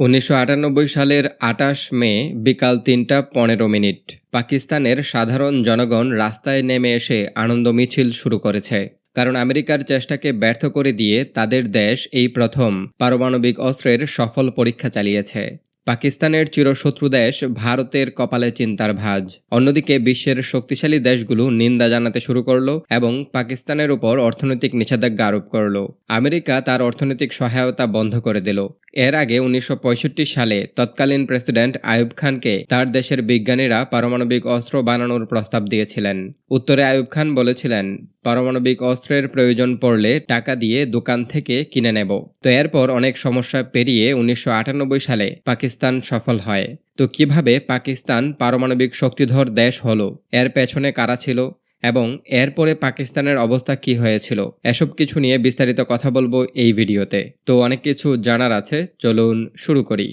উনিশশো আটানব্বই সালের আটাশ মে বিকাল তিনটা পনেরো মিনিট পাকিস্তানের সাধারণ জনগণ রাস্তায় নেমে এসে আনন্দ মিছিল শুরু করেছে। কারণ আমেরিকার চেষ্টাকে ব্যর্থ করে দিয়ে তাদের দেশ এই প্রথম পারমাণবিক অস্ত্রের সফল পরীক্ষা চালিয়েছে। পাকিস্তানের চিরশত্রু দেশ ভারতের কপালে চিন্তার ভাঁজ। অন্যদিকে বিশ্বের শক্তিশালী দেশগুলো নিন্দা জানাতে শুরু করল এবং পাকিস্তানের উপর অর্থনৈতিক নিষেধাজ্ঞা আরোপ করল। আমেরিকা তার অর্থনৈতিক সহায়তা বন্ধ করে দিল। এর আগে উনিশশো পঁয়ষট্টি সালে তৎকালীন প্রেসিডেন্ট আয়ুব খানকে তার দেশের বিজ্ঞানীরা পারমাণবিক অস্ত্র বানানোর প্রস্তাব দিয়েছিলেন। উত্তরে আয়ুব খান বলেছিলেন পারমাণবিক অস্ত্রের প্রয়োজন পড়লে টাকা দিয়ে দোকান থেকে কিনে নেব। তো এরপর অনেক সমস্যা পেরিয়ে উনিশশো আটানব্বই সালে পাকিস্তান সফল হয়। তো কীভাবে পাকিস্তান পারমাণবিক শক্তিধর দেশ হলো? এর পেছনে কারা ছিল? এবং এরপরে পাকিস্তানের অবস্থা কি হয়েছিল? এসব কিছু নিয়ে বিস্তারিত কথা বলব এই ভিডিওতে। তো অনেক কিছু জানার আছে, চলুন শুরু করি।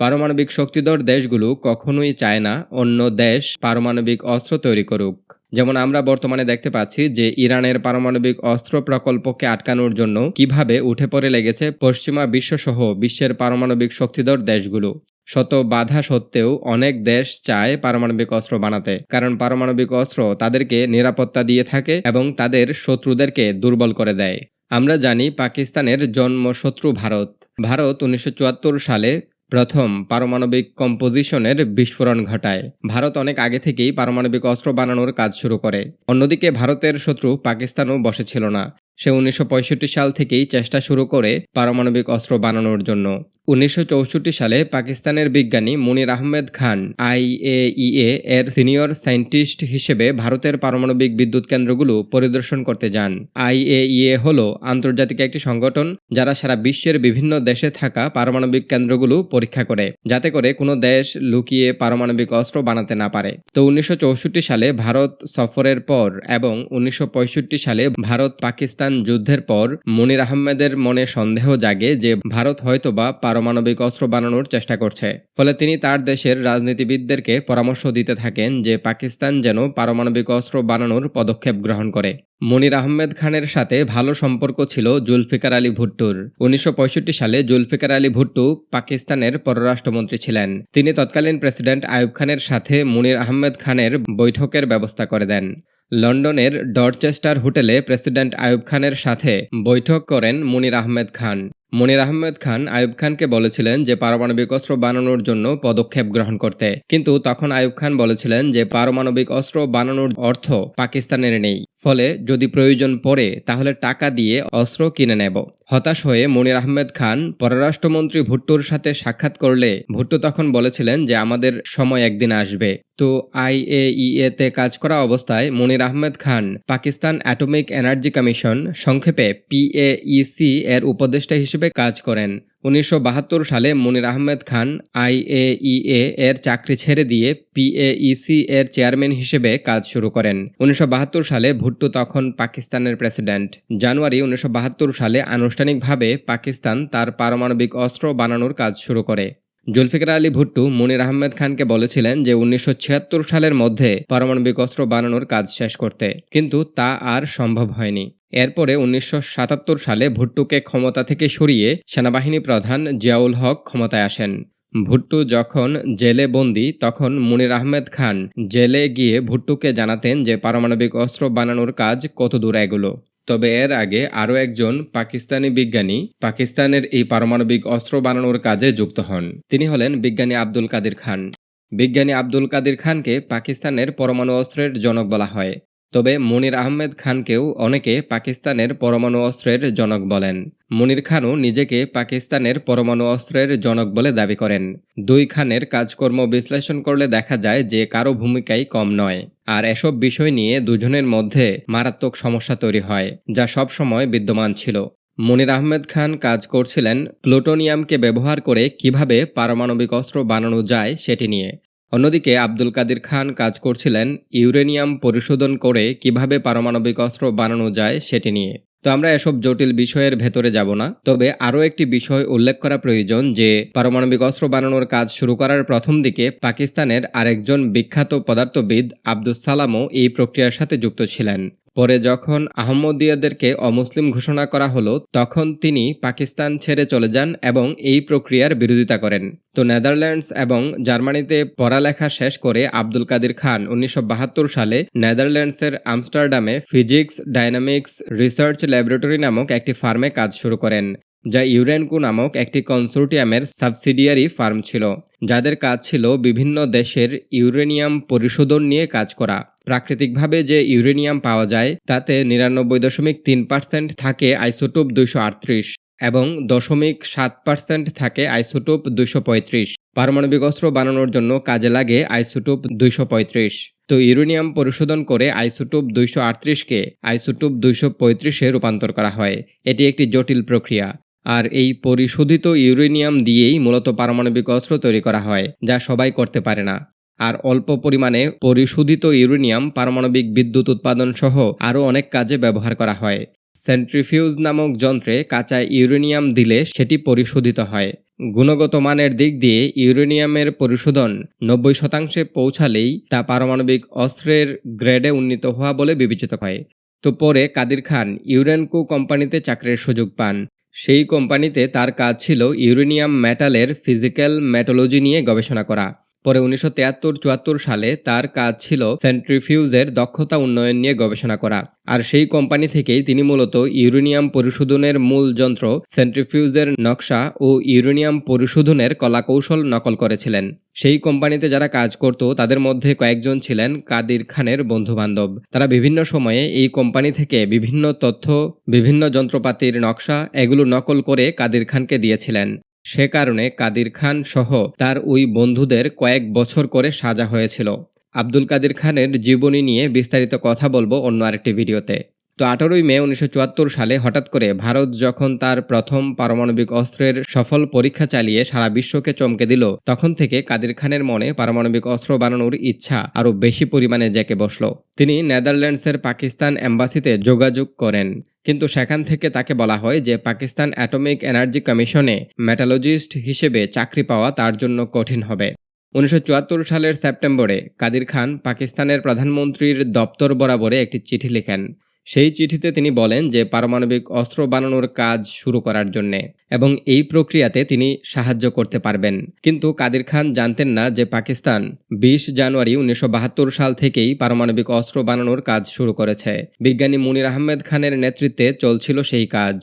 পারমাণবিক শক্তিধর দেশগুলো কখনোই চায় না অন্য দেশ পারমাণবিক অস্ত্র তৈরি করুক। যেমন আমরা বর্তমানে দেখতে পাচ্ছি যে ইরানের পারমাণবিক অস্ত্র প্রকল্পকে আটকানোর জন্য কীভাবে উঠে পড়ে লেগেছে পশ্চিমা বিশ্বসহ বিশ্বের পারমাণবিক শক্তিধর দেশগুলো। শত বাধা সত্ত্বেও অনেক দেশ চায় পারমাণবিক অস্ত্র বানাতে, কারণ পারমাণবিক অস্ত্র তাদেরকে নিরাপত্তা দিয়ে থাকে এবং তাদের শত্রুদেরকে দুর্বল করে দেয়। আমরা জানি পাকিস্তানের জন্মশত্রু ভারত। ভারত উনিশশো চুয়াত্তর সালে প্রথম পারমাণবিক কম্পোজিশনের বিস্ফোরণ ঘটায়। ভারত অনেক আগে থেকেই পারমাণবিক অস্ত্র বানানোর কাজ শুরু করে। অন্যদিকে ভারতের শত্রু পাকিস্তানও বসে ছিল না। সে উনিশশো পঁয়ষট্টি সাল থেকেই চেষ্টা শুরু করে পারমাণবিক অস্ত্র বানানোর জন্য। উনিশশো চৌষট্টি সালে পাকিস্তানের বিজ্ঞানী মুনির আহমেদ খান আইএইএ এর সিনিয়র সায়েন্টিস্ট হিসেবে ভারতের পারমাণবিক বিদ্যুৎ কেন্দ্রগুলো পরিদর্শন করতে যান। আইএইএ হল আন্তর্জাতিক একটি সংগঠন যারা সারা বিশ্বের বিভিন্ন দেশে থাকা পারমাণবিক কেন্দ্রগুলো পরীক্ষা করে, যাতে করে কোনো দেশ লুকিয়ে পারমাণবিক অস্ত্র বানাতে না পারে। তো উনিশশো চৌষট্টি সালে ভারত সফরের পর এবং উনিশশো পঁয়ষট্টি সালে ভারত পাকিস্তান যুদ্ধের পর মুনির আহমেদের মনে সন্দেহ জাগে যে ভারত হয়তোবা পারমাণবিক অস্ত্র বানানোর চেষ্টা করছে। ফলে তিনি তার দেশের রাজনীতিবিদদেরকে পরামর্শ দিতে থাকেন যে পাকিস্তান যেন পারমাণবিক অস্ত্র বানানোর পদক্ষেপ গ্রহণ করে। মনির আহমেদ খানের সাথে ভালো সম্পর্ক ছিল জুলফিকার আলী ভুট্টুর। উনিশশো পঁয়ষট্টি সালে জুলফিকার আলী ভুট্টু পাকিস্তানের পররাষ্ট্রমন্ত্রী ছিলেন। তিনি তৎকালীন প্রেসিডেন্ট আয়ুব খানের সাথে মুনির আহমেদ খানের বৈঠকের ব্যবস্থা করে দেন। লন্ডনের ডরচেস্টার হোটেলে প্রেসিডেন্ট আয়ুব খানের সাথে বৈঠক করেন মুনির আহমেদ খান। মনির আহমেদ খান আয়ুব খানকে বলেছিলেন যে পারমাণবিক অস্ত্র বানানোর জন্য পদক্ষেপ গ্রহণ করতে। কিন্তু তখন আয়ুব খান বলেছিলেন যে পারমাণবিক অস্ত্র বানানোর অর্থ পাকিস্তানের নেই। ফলে যদি প্রয়োজন পড়ে, তাহলে টাকা দিয়ে অস্ত্র কিনে নেব। হতাশ হয়ে মনির আহমেদ খান, পররাষ্ট্রমন্ত্রী ভুট্টোর সাথে সাক্ষাৎ করলে ভুট্টো তখন বলেছিলেন যে, আমাদের সময় একদিন আসবে। তো আইএইএ তে কাজ করা অবস্থায় Munir Ahmed Khan, Pakistan atomic energy commission, সংক্ষেপে পিএইসি এর উপদেষ্টা হিসেবে কাজ করেন। উনিশশো বাহাত্তর সালে মনির আহমেদ খান আইএইএ এর চাকরি ছেড়ে দিয়ে পিএইসি এর চেয়ারম্যান হিসেবে কাজ শুরু করেন। উনিশশো বাহাত্তর সালে ভুট্টো তখন পাকিস্তানের প্রেসিডেন্ট। জানুয়ারি উনিশশো বাহাত্তর সালে আনুষ্ঠানিকভাবে পাকিস্তান তার পারমাণবিক অস্ত্র বানানোর কাজ শুরু করে। জুলফিকার আলী ভুট্টু মুনির আহমেদ খানকে বলেছিলেন যে উনিশশো ছিয়াত্তর সালের মধ্যে পারমাণবিক অস্ত্র বানানোর কাজ শেষ করতে, কিন্তু তা আর সম্ভব হয়নি। এরপরে উনিশশো সাতাত্তর সালে ভুট্টুকে ক্ষমতা থেকে সরিয়ে সেনাবাহিনী প্রধান জিয়াউল হক ক্ষমতায় আসেন। ভুট্টু যখন জেলে বন্দি, তখন মুনির আহমেদ খান জেলে গিয়ে ভুট্টুকে জানাতেন যে পারমাণবিক অস্ত্র বানানোর কাজ কত দূর এগুলো। তবে এর আগে আরও একজন পাকিস্তানি বিজ্ঞানী পাকিস্তানের এই পারমাণবিক অস্ত্র বানানোর কাজে যুক্ত হন। তিনি হলেন বিজ্ঞানী আব্দুল কাদির খান। বিজ্ঞানী আব্দুল কাদির খানকে পাকিস্তানের পরমাণু অস্ত্রের জনক বলা হয়। তবে মনির আহমেদ খানকেও অনেকে পাকিস্তানের পরমাণু অস্ত্রের জনক বলেন। মনির খানও নিজেকে পাকিস্তানের পরমাণু অস্ত্রের জনক বলে দাবি করেন। দুই খানের কাজকর্ম বিশ্লেষণ করলে দেখা যায় যে কারও ভূমিকাই কম নয়। আর এসব বিষয় নিয়ে দুজনের মধ্যে মারাত্মক সমস্যা তৈরি হয়, যা সব সময় বিদ্যমান ছিল। মনির আহমেদ খান কাজ করছিলেন প্লুটোনিয়ামকে ব্যবহার করে কীভাবে পারমাণবিক অস্ত্র বানানো যায় সেটি নিয়ে। অন্যদিকে আব্দুল কাদির খান কাজ করছিলেন ইউরেনিয়াম পরিশোধন করে কীভাবে পারমাণবিক অস্ত্র বানানো যায় সেটি নিয়ে। তো আমরা এসব জটিল বিষয়ের ভেতরে যাব না। তবে আরও একটি বিষয় উল্লেখ করা প্রয়োজন যে, পারমাণবিক অস্ত্র বানানোর কাজ শুরু করার প্রথম দিকে পাকিস্তানের আরেকজন বিখ্যাত পদার্থবিদ আব্দুস সালামও এই প্রক্রিয়ার সাথে যুক্ত ছিলেন। পরে যখন আহমদিয়াদেরকে অমুসলিম ঘোষণা করা হলো, তখন তিনি পাকিস্তান ছেড়ে চলে যান এবং এই প্রক্রিয়ার বিরোধিতা করেন। তো নেদারল্যান্ডস এবং জার্মানিতে পড়ালেখা শেষ করে আব্দুল কাদির খান উনিশশো বাহাত্তর সালে নেদারল্যান্ডসের আমস্টারডামে ফিজিক্স ডাইনামিক্স রিসার্চ ল্যাবরেটরি নামক একটি ফার্মে কাজ শুরু করেন। যা ইউরেনকু নামক একটি কনসোর্টিয়ামের সাবসিডিয়ারি ফার্ম ছিল, যাদের কাজ ছিল বিভিন্ন দেশের ইউরেনিয়াম পরিশোধন নিয়ে কাজ করা। প্রাকৃতিকভাবে যে ইউরেনিয়াম পাওয়া যায়, তাতে নিরানব্বই দশমিক তিন পার্সেন্ট থাকে আইসোটোপ দুইশো আটত্রিশ এবং দশমিক সাত পার্সেন্ট থাকে আইসোটোপ দুইশো পঁয়ত্রিশ। পারমাণবিক অস্ত্র বানানোর জন্য কাজে লাগে আইসোটোপ দুইশো পঁয়ত্রিশ। তো ইউরেনিয়াম পরিশোধন করে আইসোটোপ দুইশো আটত্রিশকে আইসোটোপ দুইশো পঁয়ত্রিশে রূপান্তর করা হয়। এটি একটি জটিল প্রক্রিয়া। আর এই পরিশোধিত ইউরেনিয়াম দিয়েই মূলত পারমাণবিক অস্ত্র তৈরি করা হয়, যা সবাই করতে পারে না। আর অল্প পরিমাণে পরিশোধিত ইউরেনিয়াম পারমাণবিক বিদ্যুৎ উৎপাদন সহ আরও অনেক কাজে ব্যবহার করা হয়। সেন্ট্রিফিউজ নামক যন্ত্রে কাঁচা ইউরেনিয়াম দিলে সেটি পরিশোধিত হয়। গুণগত মানের দিক দিয়ে ইউরেনিয়ামের পরিশোধন নব্বই শতাংশে পৌঁছালেই তা পারমাণবিক অস্ত্রের গ্রেডে উন্নীত হওয়া বলে বিবেচিত হয়। তো পরে কাদির খান ইউরেনকো কোম্পানিতে চাকরির সুযোগ পান। সেই কোম্পানিতে তার কাজ ছিল ইউরেনিয়াম মেটালের ফিজিক্যাল মেটোলজি নিয়ে গবেষণা করা। পরে উনিশশো তেয়াত্তর চুয়াত্তর সালে তার কাজ ছিল সেন্ট্রিফিউজের দক্ষতা উন্নয়ন নিয়ে গবেষণা করা। আর সেই কোম্পানি থেকেই তিনি মূলত ইউরেনিয়াম পরিশোধনের মূল যন্ত্র সেন্ট্রিফিউজের নকশা ও ইউরেনিয়াম পরিশোধনের কলাকৌশল নকল করেছিলেন। সেই কোম্পানিতে যারা কাজ করত, তাদের মধ্যে কয়েকজন ছিলেন কাদির খানের বন্ধুবান্ধব। তারা বিভিন্ন সময়ে এই কোম্পানি থেকে বিভিন্ন তথ্য, বিভিন্ন যন্ত্রপাতির নকশা, এগুলো নকল করে কাদির খানকে দিয়েছিলেন। সে কারণে কাদির খান সহ তার ওই বন্ধুদের কয়েক বছর করে সাজা হয়েছিল। আব্দুল কাদির খানের জীবনী নিয়ে বিস্তারিত কথা বলব অন্য আরেকটি ভিডিওতে। তো আঠারোই মে উনিশশো চুয়াত্তর সালে হঠাৎ করে ভারত যখন তার প্রথম পারমাণবিক অস্ত্রের সফল পরীক্ষা চালিয়ে সারা বিশ্বকে চমকে দিল, তখন থেকে কাদির খানের মনে পারমাণবিক অস্ত্র বানানোর ইচ্ছা আরও বেশি পরিমাণে জেকে বসল। তিনি নেদারল্যান্ডসের পাকিস্তান এম্বাসিতে যোগাযোগ করেন। কিন্তু সেখান থেকে তাকে বলা হয় যে পাকিস্তান অ্যাটমিক এনার্জি কমিশনে মেটালজিস্ট হিসেবে চাকরি পাওয়া তার জন্য কঠিন হবে। উনিশশো চুয়াত্তর সালের সেপ্টেম্বরে কাদির খান পাকিস্তানের প্রধানমন্ত্রীর দপ্তর বরাবরে একটি চিঠি লেখেন। সেই চিঠিতে তিনি বলেন যে পারমাণবিক অস্ত্র বানানোর কাজ শুরু করার জন্যে এবং এই প্রক্রিয়াতে তিনি সাহায্য করতে পারবেন। কিন্তু কাদির খান জানতেন না যে পাকিস্তান বিশ জানুয়ারি উনিশশো বাহাত্তর সাল থেকেই পারমাণবিক অস্ত্র বানানোর কাজ শুরু করেছে। বিজ্ঞানী মুনির আহমেদ খানের নেতৃত্বে চলছিল সেই কাজ।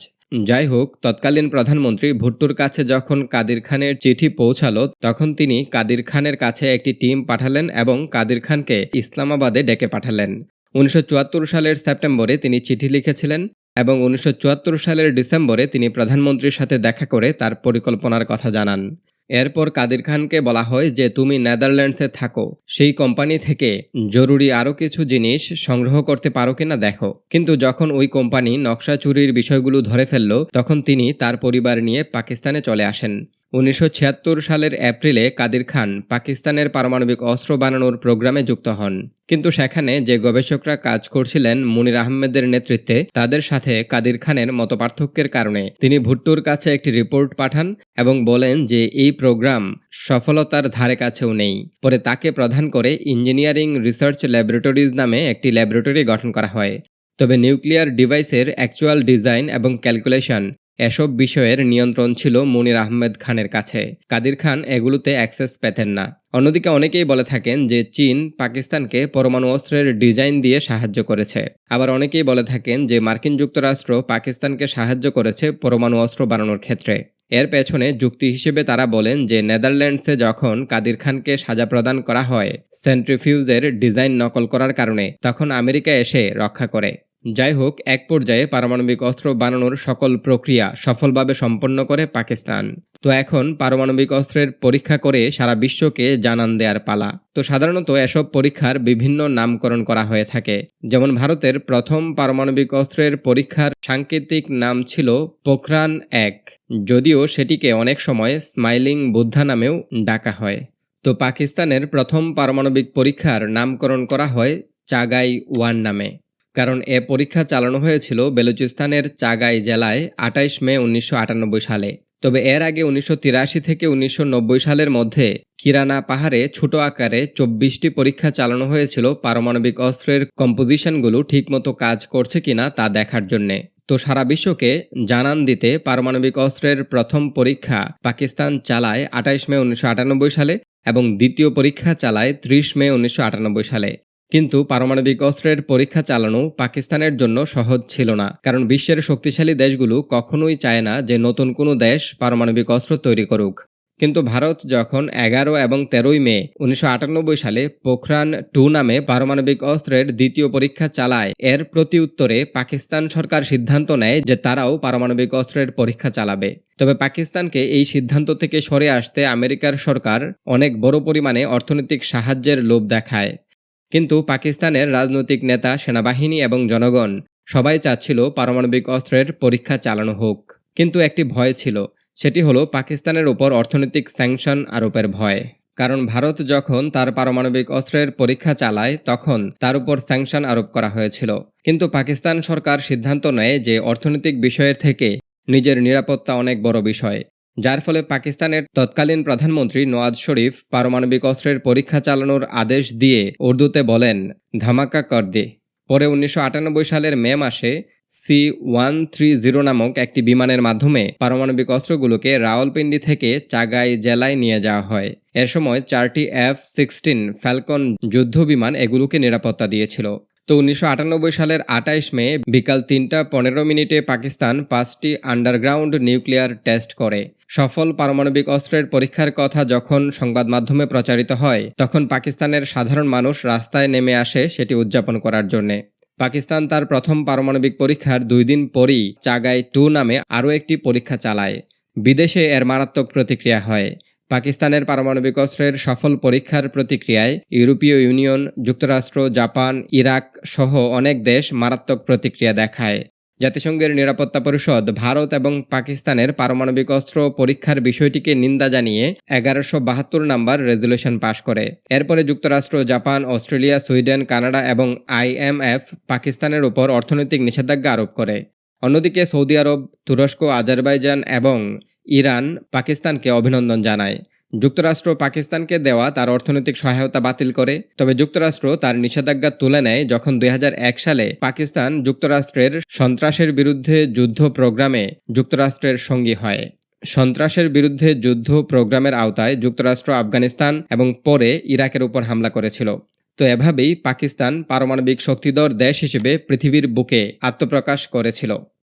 যাই হোক, তৎকালীন প্রধানমন্ত্রী ভুট্টোর কাছে যখন কাদির খানের চিঠি পৌঁছালো, তখন তিনি কাদির খানের কাছে একটি টিম পাঠালেন এবং কাদির খানকে ইসলামাবাদে ডেকে পাঠালেন। উনিশশো চুয়াত্তর সালের সেপ্টেম্বরে তিনি চিঠি লিখেছিলেন এবং উনিশশো চুয়াত্তর সালের ডিসেম্বরে তিনি প্রধানমন্ত্রীর সাথে দেখা করে তার পরিকল্পনার কথা জানান। এরপর কাদির খানকে বলা হয় যে, তুমি নেদারল্যান্ডসে থাকো। সেই কোম্পানি থেকে জরুরি আরও কিছু জিনিস সংগ্রহ করতে পারো কিনা দেখো। কিন্তু যখন ওই কোম্পানি নকশা চুরির বিষয়গুলো ধরে ফেলল, তখন তিনি তার পরিবার নিয়ে পাকিস্তানে চলে আসেন। উনিশশো ছিয়াত্তর সালের এপ্রিলে কাদির খান পাকিস্তানের পারমাণবিক অস্ত্র বানানোর প্রোগ্রামে যুক্ত হন। কিন্তু সেখানে যে গবেষকরা কাজ করছিলেন মুনির আহমেদের নেতৃত্বে, তাদের সাথে কাদির খানের মতপার্থক্যের কারণে। তিনি ভুট্টোর কাছে একটি রিপোর্ট পাঠান এবং বলেন যে, এই প্রোগ্রাম সফলতার ধারে কাছেও নেই। পরে তাকে প্রধান করে ইঞ্জিনিয়ারিং রিসার্চ ল্যাবরেটরিজ নামে একটি ল্যাবরেটরি গঠন করা হয়। তবে নিউক্লিয়ার ডিভাইসের অ্যাকচুয়াল ডিজাইন এবং ক্যালকুলেশন এসব বিষয়ের নিয়ন্ত্রণ ছিল মুনির আহমেদ খানের কাছে। কাদির খান এগুলোতে অ্যাক্সেস পেতেন না। অন্যদিকে অনেকেই বলে থাকেন যে চীন পাকিস্তানকে পরমাণু অস্ত্রের ডিজাইন দিয়ে সাহায্য করেছে। আবার অনেকেই বলে থাকেন যে মার্কিন যুক্তরাষ্ট্র পাকিস্তানকে সাহায্য করেছে পরমাণু অস্ত্র বানানোর ক্ষেত্রে। এর পেছনে যুক্তি হিসেবে তারা বলেন যে নেদারল্যান্ডসে যখন কাদির খানকে সাজা প্রদান করা হয়, সেন্ট্রিফিউজের ডিজাইন নকল করার কারণে, তখন আমেরিকা এসে রক্ষা করে। যাই হোক এক পর্যায়ে পারমাণবিক অস্ত্র বানানোর সকল প্রক্রিয়া সফলভাবে সম্পন্ন করে পাকিস্তান। তো এখন পারমাণবিক অস্ত্রের পরীক্ষা করে সারা বিশ্বকে জানান দেওয়ার পালা। তো সাধারণত এসব পরীক্ষার বিভিন্ন নামকরণ করা হয়ে থাকে। যেমন ভারতের প্রথম পারমাণবিক অস্ত্রের পরীক্ষার সাংকেতিক নাম ছিল পোখরান এক। যদিও সেটিকে অনেক সময় স্মাইলিং বুদ্ধা নামেও ডাকা হয়। তো পাকিস্তানের প্রথম পারমাণবিক পরীক্ষার নামকরণ করা হয় চাগাই ওয়ান নামে। কারণ এ পরীক্ষা চালানো হয়েছিল বেলুচিস্তানের চাগাই জেলায় আটাইশ মে উনিশশো আটানব্বই সালে। তবে এর আগে উনিশশো তিরাশি থেকে উনিশশো নব্বই সালের মধ্যে কিরানা পাহাড়ে ছোট আকারে চব্বিশটি পরীক্ষা চালানো হয়েছিল, পারমাণবিক অস্ত্রের কম্পোজিশনগুলো ঠিকমতো কাজ করছে কিনা তা দেখার জন্যে। তো সারা বিশ্বকে জানান দিতে পারমাণবিক অস্ত্রের প্রথম পরীক্ষা পাকিস্তান চালায় আঠাইশ মে উনিশশো আটানব্বই সালে এবং দ্বিতীয় পরীক্ষা চালায় ত্রিশ মে উনিশশো আটানব্বই সালে। কিন্তু পারমাণবিক অস্ত্রের পরীক্ষা চালানো পাকিস্তানের জন্য সহজ ছিল না, কারণ বিশ্বের শক্তিশালী দেশগুলো কখনোই চায় না যে নতুন কোনো দেশ পারমাণবিক অস্ত্র তৈরি করুক। কিন্তু ভারত যখন এগারো এবং তেরোই মে উনিশশো আটানব্বই সালে পোখরান টু নামে পারমাণবিক অস্ত্রের দ্বিতীয় পরীক্ষা চালায়, এর প্রতি উত্তরে পাকিস্তান সরকার সিদ্ধান্ত নেয় যে তারাও পারমাণবিক অস্ত্রের পরীক্ষা চালাবে। তবে পাকিস্তানকে এই সিদ্ধান্ত থেকে সরে আসতে আমেরিকার সরকার অনেক বড় পরিমাণে অর্থনৈতিক সাহায্যের লোভ দেখায়। কিন্তু পাকিস্তানের রাজনৈতিক নেতা, সেনাবাহিনী এবং জনগণ সবাই চাচ্ছিল পারমাণবিক অস্ত্রের পরীক্ষা চালানো হোক। কিন্তু একটি ভয় ছিল, সেটি হলো পাকিস্তানের উপর অর্থনৈতিক স্যাংশন আরোপের ভয়। কারণ ভারত যখন তার পারমাণবিক অস্ত্রের পরীক্ষা চালায়, তখন তার উপর স্যাংশন আরোপ করা হয়েছিল। কিন্তু পাকিস্তান সরকার সিদ্ধান্ত নেয় যে অর্থনৈতিক বিষয়ের থেকে নিজের নিরাপত্তা অনেক বড় বিষয়। যার ফলে পাকিস্তানের তৎকালীন প্রধানমন্ত্রী নওয়াজ শরীফ পারমাণবিক অস্ত্রের পরীক্ষা চালানোর আদেশ দিয়ে উর্দুতে বলেন, ধামাকা কর দে। পরে উনিশশো আটানব্বই সালের মে মাসে সি ওয়ান থ্রি জিরো নামক একটি বিমানের মাধ্যমে পারমাণবিক অস্ত্রগুলোকে রাওয়ালপিন্ডি থেকে চাগাই জেলায় নিয়ে যাওয়া হয়। এ সময় চারটি এফ সিক্সটিন ফ্যালকন যুদ্ধ বিমান এগুলোকে নিরাপত্তা দিয়েছিল। তো উনিশশো আটানব্বই সালের আটাইশ মে বিকাল তিনটা পনেরো মিনিটে পাকিস্তান পাঁচটি আন্ডারগ্রাউন্ড নিউক্লিয়ার টেস্ট করে। সফল পারমাণবিক অস্ত্রের পরীক্ষার কথা যখন সংবাদ মাধ্যমে প্রচারিত হয়, তখন পাকিস্তানের সাধারণ মানুষ রাস্তায় নেমে আসে সেটি উদযাপন করার জন্যে। পাকিস্তান তার প্রথম পারমাণবিক পরীক্ষার দুই দিন পরই চাগাই টু নামে আরও একটি পরীক্ষা চালায়। বিদেশে এর মারাত্মক প্রতিক্রিয়া হয়। পাকিস্তানের পারমাণবিক অস্ত্রের সফল পরীক্ষার প্রতিক্রিয়ায় ইউরোপীয় ইউনিয়ন, যুক্তরাষ্ট্র, জাপান, ইরাক সহ অনেক দেশ মারাত্মক প্রতিক্রিয়া দেখায়। জাতিসংঘের নিরাপত্তা পরিষদ, ভারত এবং পাকিস্তানের পারমাণবিক অস্ত্র পরীক্ষার বিষয়টিকে নিন্দা জানিয়ে এগারোশো বাহাত্তর নাম্বার রেজলিউশন পাশ করে। এরপরে যুক্তরাষ্ট্র, জাপান, অস্ট্রেলিয়া, সুইডেন, কানাডা এবং আইএমএফ পাকিস্তানের উপর অর্থনৈতিক নিষেধাজ্ঞা আরোপ করে। অন্যদিকে সৌদি আরব, তুরস্ক, আজারবাইজান এবং ইরান পাকিস্তানকে অভিনন্দন জানায়। যুক্তরাষ্ট্র পাকিস্তানকে দেওয়া তার অর্থনৈতিক সহায়তা বাতিল করে, তবে যুক্তরাষ্ট্র তার নিষেধাজ্ঞা তুলে নেয় যখন দুই হাজার এক সালে পাকিস্তান যুক্তরাষ্ট্রের সন্ত্রাসের বিরুদ্ধে যুদ্ধ প্রোগ্রামে যুক্তরাষ্ট্রের সঙ্গী হয়। সন্ত্রাসের বিরুদ্ধে যুদ্ধ প্রোগ্রামের আওতায় যুক্তরাষ্ট্র আফগানিস্তান এবং পরে ইরাকের উপর হামলা করেছিল। তো এভাবেই পাকিস্তান পারমাণবিক শক্তিধর দেশ হিসেবে পৃথিবীর বুকে আত্মপ্রকাশ করেছিল।